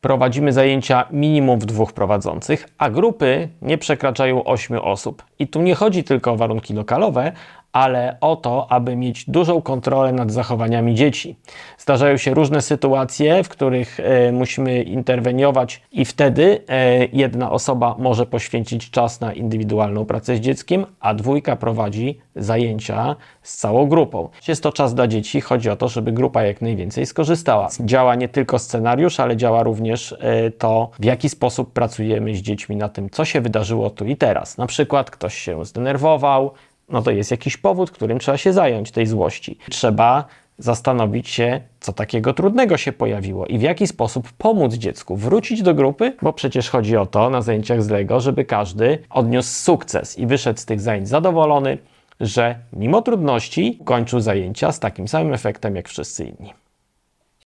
prowadzimy zajęcia minimum w dwóch prowadzących, a grupy nie przekraczają 8 osób. I tu nie chodzi tylko o warunki lokalowe, ale o to, aby mieć dużą kontrolę nad zachowaniami dzieci. Zdarzają się różne sytuacje, w których e, musimy interweniować, i wtedy e, jedna osoba może poświęcić czas na indywidualną pracę z dzieckiem, a dwójka prowadzi zajęcia z całą grupą. Jest to czas dla dzieci, chodzi o to, żeby grupa jak najwięcej skorzystała. Działa nie tylko scenariusz, ale działa również e, to, w jaki sposób pracujemy z dziećmi na tym, co się wydarzyło tu i teraz. Na przykład ktoś się zdenerwował, no to jest jakiś powód, którym trzeba się zająć, tej złości. Trzeba zastanowić się, co takiego trudnego się pojawiło i w jaki sposób pomóc dziecku wrócić do grupy, bo przecież chodzi o to na zajęciach z Lego, żeby każdy odniósł sukces i wyszedł z tych zajęć zadowolony, że mimo trudności kończył zajęcia z takim samym efektem jak wszyscy inni.